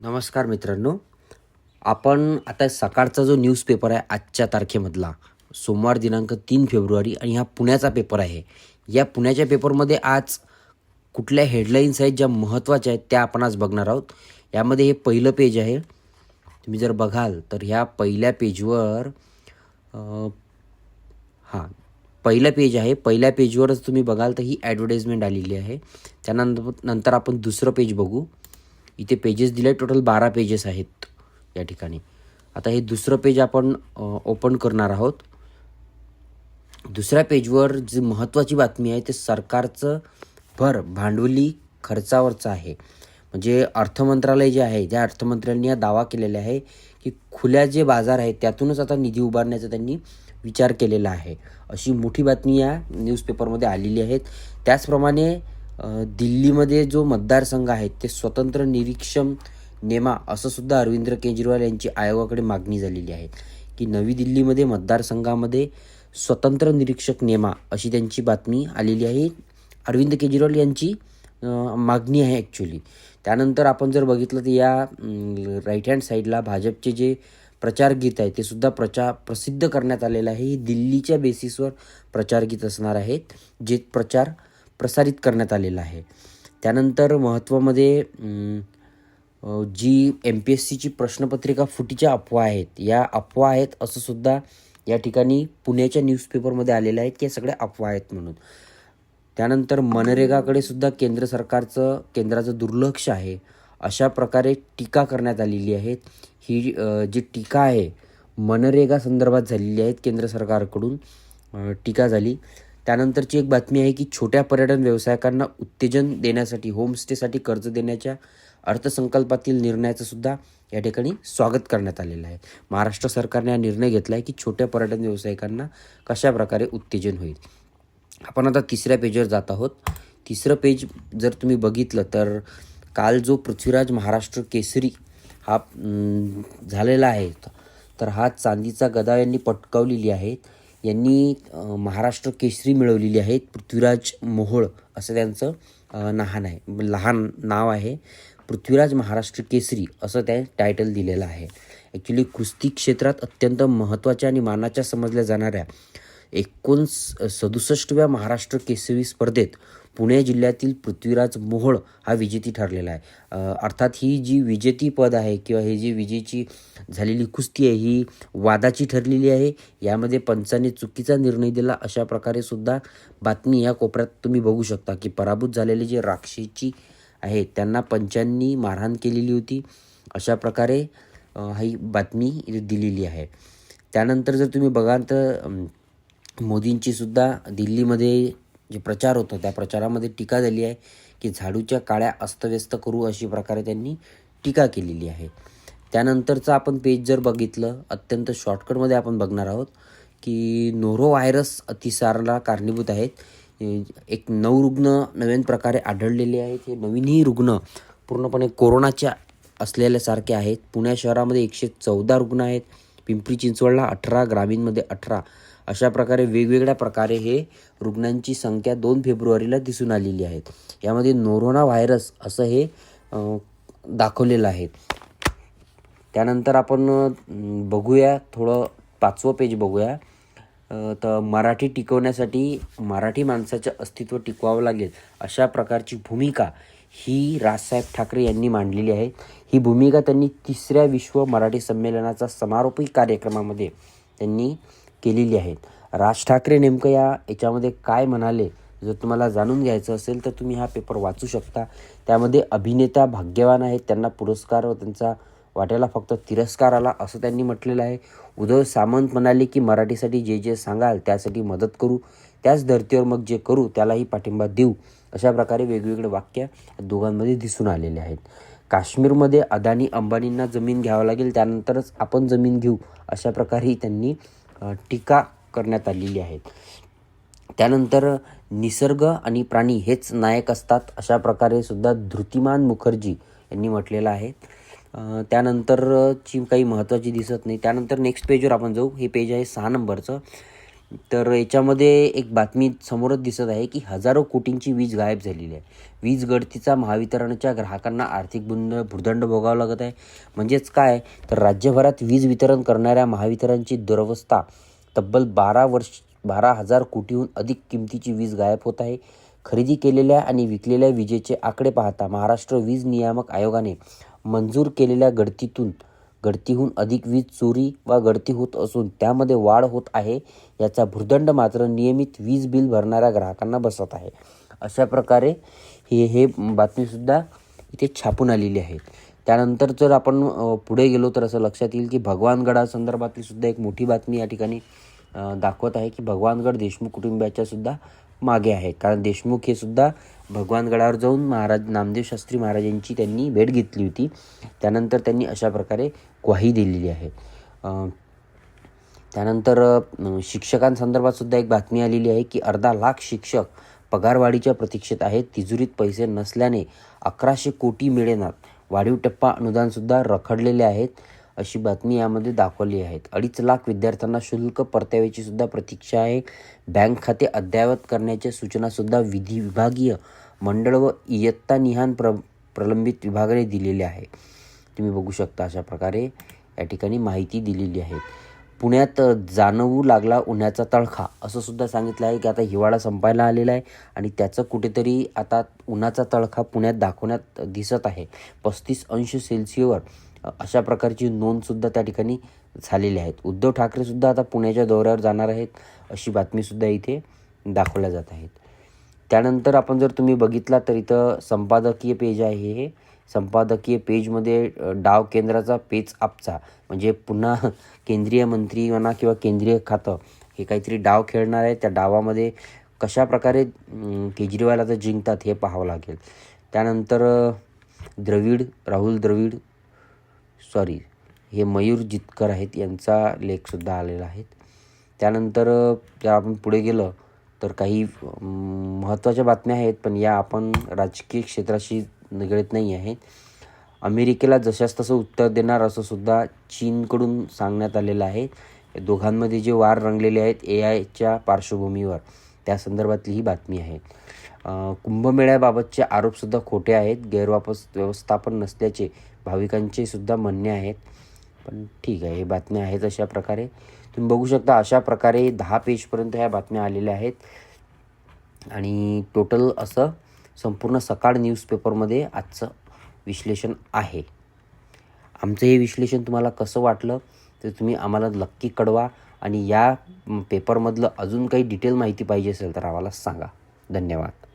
नमस्कार मित्रांनो. आपण आता सकाळचा जो न्यूजपेपर आहे आजच्या तारखेमधला सोमवार दिनांक तीन फेब्रुवारी आणि हा पुण्याचा पेपर आहे. या पुण्याच्या पेपरमध्ये आज कुठल्या हेडलाईन्स आहेत ज्या महत्त्वाच्या आहेत त्या आपण आज बघणार आहोत. यामध्ये हे पहिलं पेज आहे. तुम्ही जर बघाल तर ह्या पहिल्या पेजवर हां पहिलं पेज आहे. पहिल्या पेजवरच तुम्ही बघाल तर ही ॲडव्हर्टाईजमेंट आलेली आहे. त्यानंतर नंतर आपण दुसरं पेज बघू. इथे पेजेस दिले टोटल बारा पेजेस आहेत या ठिकाणी. आता हे दुसरं पेज आपण ओपन करणार आहोत. दुसऱ्या पेजवर जी महत्त्वाची बातमी आहे ते सरकारचं भर भांडवली खर्चावरचं आहे. म्हणजे अर्थमंत्रालय जे आहे त्या अर्थमंत्र्यांनी हा दावा केलेला आहे की खुल्या जे बाजार आहेत त्यातूनच आता निधी उभारण्याचा त्यांनी विचार केलेला आहे. अशी मोठी बातमी या न्यूजपेपरमध्ये आलेली आहेत. त्याचप्रमाणे दिल्लीमध्ये जो मतदारसंघ आहे ते स्वतंत्र निरीक्षण नेमा असं सुद्धा अरविंद केजरीवाल यांची आयोगाकडे मागणी झालेली आहे. की नवी दिल्लीमध्ये मतदारसंघामध्ये स्वतंत्र निरीक्षक नेमा अशी त्यांची बातमी आलेली आहे. अरविंद केजरीवाल यांची मागणी आहे ॲक्च्युली त्यानंतर आपण जर बघितलं तर या राईट हँड साईडला भाजपचे जे प्रचार गीत आहे ते सुद्धा प्रचार प्रसिद्ध करण्यात आलेलं आहे. ही दिल्लीच्या बेसिसवर प्रचार गीत असणार आहेत. जे प्रचार प्रसारित करण्यात आलेलं आहे. त्यानंतर महत्त्वामध्ये जी एम पी एस सीची प्रश्नपत्रिका फुटीच्या अफवा आहेत या अफवा आहेत असं सुद्धा या ठिकाणी पुण्याच्या न्यूजपेपरमध्ये आलेलं आहेत की या सगळ्या अफवा आहेत म्हणून. त्यानंतर मनरेगाकडे सुद्धा केंद्र सरकारचं केंद्राचं दुर्लक्ष आहे अशा प्रकारे टीका करण्यात आलेली आहे. ही जी टीका आहे मनरेगा संदर्भात झालेली आहेत केंद्र सरकारकडून टीका झाली. त्यानंतरची एक बातमी आहे की छोट्या पर्यटन व्यावसायिकांना उत्तेजन देण्यासाठी होमस्टेसाठी कर्ज देण्याच्या अर्थसंकल्पातील निर्णयाचं सुद्धा या ठिकाणी स्वागत करण्यात आलेलं आहे. महाराष्ट्र सरकारने हा निर्णय घेतला आहे की छोट्या पर्यटन व्यावसायिकांना कशा प्रकारे उत्तेजन होईल. आपण आता तिसऱ्या पेजवर जात आहोत. तिसरं पेज जर तुम्ही बघितलं तर काल जो पृथ्वीराज महाराष्ट्र केसरी हा झालेला आहे तर हा चांदीचा गदा यांनी पटकावलेली आहेत यांनी महाराष्ट्र केसरी मिळवलेली आहेत पृथ्वीराज मोहोळ असं त्यांचं अं, लहान आहे. लहान नाव आहे पृथ्वीराज महाराष्ट्र केसरी असं त्या टायटल दिलेलं आहे. ॲक्च्युली कुस्ती क्षेत्रात अत्यंत महत्त्वाच्या आणि मानाच्या समजल्या जाणाऱ्या एकोणस सदुसष्टव्या महाराष्ट्र केसरी स्पर्धेत पुणे जिल्ह्यातील पृथ्वीराज मोहोळ हा विजेती ठरलेला आहे. अर्थात ही जी विजेती पद आहे किंवा ही जी विजेची झालेली कुस्ती आहे ही वादाची ठरलेली आहे. यामध्ये पंचाने चुकीचा निर्णय दिला अशा प्रकारे सुद्धा बातमी या कोपऱ्यात तुम्ही बघू शकता की पराभूत झालेले जे राक्षीची आहे त्यांना पंचांनी मारहाण केलेली होती. अशा प्रकारे ही बातमी दिलेली आहे. त्यानंतर जर तुम्ही बघाल तर मोदींचीसुद्धा मोदींची सुद्धा दिल्लीमध्ये जे प्रचार होतो त्या प्रचारामध्ये टीका झाली आहे की झाडूच्या काळ्या अस्तव्यस्त करू अशी प्रकारे त्यांनी टीका केलेली आहे. त्यानंतरचं आपण पेज जर बघितलं अत्यंत शॉर्टकटमध्ये आपण बघणार आहोत की नोरो व्हायरस अतिसाराला कारणीभूत आहेत. एक नऊ रुग्ण नवीन प्रकारे आढळलेले आहेत. हे नवीनही रुग्ण पूर्णपणे कोरोनाच्या असलेल्यासारखे आहेत. पुणे शहरामध्ये एकशे चौदा रुग्ण आहेत. पिंपरी चिंचवडला अठरा ग्रामीणमध्ये अठरा. अशा प्रकारे वेगवेगळ्या प्रकारे हे रुग्णांची संख्या दोन फेब्रुवारीला दिसून आलेली आहे यामध्ये नोरोना व्हायरस असं हे दाखवलेलं आहे. त्यानंतर आपण बघूया थोडं पाचवं पेज बघूया. तर मराठी टिकवण्यासाठी मराठी माणसाचं अस्तित्व टिकवावं लागेल अशा प्रकारची भूमिका ही राजसाहेब ठाकरे यांनी मांडलेली आहे. ही भूमिका त्यांनी तिसऱ्या विश्व मराठी संमेलनाचा समारोपी कार्यक्रमामध्ये त्यांनी केलेली आहेत. राज ठाकरे नेमकं या याच्यामध्ये काय म्हणाले जर तुम्हाला जाणून घ्यायचं असेल तर तुम्ही हा पेपर वाचू शकता. त्यामध्ये अभिनेता भाग्यवान आहेत. त्यांना पुरस्कार व त्यांचा वाट्याला फक्त तिरस्कार आला असं त्यांनी म्हटलेलं आहे. उदय सामंत म्हणाले की मराठीसाठी जे जे सांगाल त्यासाठी मदत करू. त्याच धर्तीवर मग जे करू त्यालाही पाठिंबा देऊ. अशा प्रकारे वेगवेगळे वाक्य दोघांमध्ये दिसून आलेले आहेत. काश्मीरमध्ये अदानी अंबानींना जमीन घ्यावं लागेल त्यानंतरच आपण जमीन घेऊ अशा प्रकारेही त्यांनी टीका करण्यात आलेली आहे त्यानंतर निसर्ग आणि प्राणी हेच नायक असतात अशा प्रकारे सुद्धा धृतिमान मुखर्जी यांनी म्हटलेलं आहे. त्यानंतरची काही महत्त्वाची दिसत नाही. त्यानंतर नेक्स्ट पेजवर आपण जाऊ. हे पेज आहे सहा नंबरचं. तर याच्यामध्ये एक बातमी समोरच दिसत आहे की हजारो कोटींची वीज गायब झालेली आहे. वीज गळतीचा महावितरणच्या ग्राहकांना आर्थिक बुंद भुर्दंड भोगावा लागत आहे. म्हणजेच काय? तर राज्यभरात वीज वितरण करणाऱ्या महावितरणची दुरवस्था तब्बल बारा वर्ष बारा हजार कोटीहून अधिक किमतीची वीज गायब होत आहे. खरेदी केलेल्या आणि विकलेल्या विजेचे आकडे पाहता महाराष्ट्र वीज नियामक आयोगाने मंजूर केलेल्या गळतीतून गळतीहून अधिक वीज चोरी वा गळती होत असून त्यामध्ये वाढ होत आहे याचा भूर्दंड मात्र नियमित वीज बिल भरणाऱ्या ग्राहकांना बसत आहे. अशा प्रकारे हे हे बातमीसुद्धा इथे छापून आलेली आहे. त्यानंतर जर आपण पुढे गेलो तर असं लक्षात येईल की भगवानगडासंदर्भातली सुद्धा एक मोठी बातमी या ठिकाणी दाखवत आहे की भगवानगड देशमुख कुटुंबाच्यासुद्धा मागे आहे. कारण देशमुख हे सुद्धा भगवानगडावर जाऊन महाराज नामदेव शास्त्री महाराजांची त्यांनी भेट घेतली होती. त्यानंतर त्यांनी अशा प्रकारे ग्वाही दिलेली आहे. त्यानंतर शिक्षकांसंदर्भात सुद्धा एक बातमी आलेली आहे की अर्धा लाख शिक्षक पगारवाढीच्या प्रतीक्षेत आहेत. तिजोरीत पैसे नसल्याने अकराशे कोटी मिळेनात. वाढीव टप्पा अनुदानसुद्धा रखडलेले आहेत. अशी बातमी यामध्ये दाखवली आहेत अडीच लाख विद्यार्थ्यांना शुल्क परताव्याची सुद्धा प्रतीक्षा आहे. बँक खाते अद्ययावत करण्याच्या सूचनासुद्धा विधी विभागीय मंडळ व इयत्ता निहान प्र प्रलंबित विभागाने दिलेले आहे तुम्ही बघू शकता अशा प्रकारे या ठिकाणी माहिती दिलेली आहे. पुण्यात जाणवू लागला उन्हाचा तळखा असं सुद्धा सांगितलं आहे की आता हिवाळा संपायला आलेला आहे आणि त्याचं कुठेतरी आता उन्हाचा तळखा पुण्यात दाखवण्यात दिसत आहे. पस्तीस अंश सेल्सिअवर अशा प्रकारची नोंदसुद्धा त्या ठिकाणी झालेली आहेत. उद्धव ठाकरेसुद्धा आता पुण्याच्या दौऱ्यावर जाणार आहेत अशी बातमीसुद्धा इथे दाखवल्या जात आहेत. त्यानंतर आपण जर तुम्ही बघितला तर इथं संपादकीय पेज आहे हे. संपादकीय पेजमध्ये डाव केंद्राचा पेच आपचा. म्हणजे पुन्हा केंद्रीय मंत्री म्हणा किंवा केंद्रीय खातं हे काहीतरी डाव खेळणार आहे. त्या डावामध्ये कशा प्रकारे केजरीवाल आता जिंकतात हे पाहावं लागेल. त्यानंतर द्रविड राहुल द्रविड सॉरी हे मयूर जितकर आहेत यांचा लेखसुद्धा आलेला आहे त्यानंतर जर आपण पुढे गेलं तर काही महत्त्वाच्या बातम्या आहेत पण या आपण राजकीय क्षेत्राशी निगडीत नाही आहेत. अमेरिकेला जशास तसं उत्तर देणार असं सुद्धा चीनकडून सांगण्यात आलेलं आहे. दोघांमध्ये जे वार रंगलेले आहेत ए आयच्या पार्श्वभूमीवर त्या संदर्भातली ही बातमी आहे. कुंभमेळ्याबाबतचे आरोपसुद्धा खोटे आहेत. गैरवापस व्यवस्थापन नसल्याचे भाविकांचे सुद्धा म्हणणे आहेत. पण ठीक आहे हे बातम्या आहेत अशा प्रकारे. तुम्ही बघू शकता अशा प्रकारे दहा पेजपर्यंत ह्या बातम्या आलेल्या आहेत. आणि टोटल असं संपूर्ण सकाळ न्यूजपेपरमध्ये आजचं विश्लेषण आहे. आमचं हे विश्लेषण तुम्हाला कसं वाटलं ते तुम्ही आम्हाला नक्की कळवा आणि या पेपरमधलं अजून काही डिटेल माहिती पाहिजे असेल तर आम्हाला सांगा. धन्यवाद.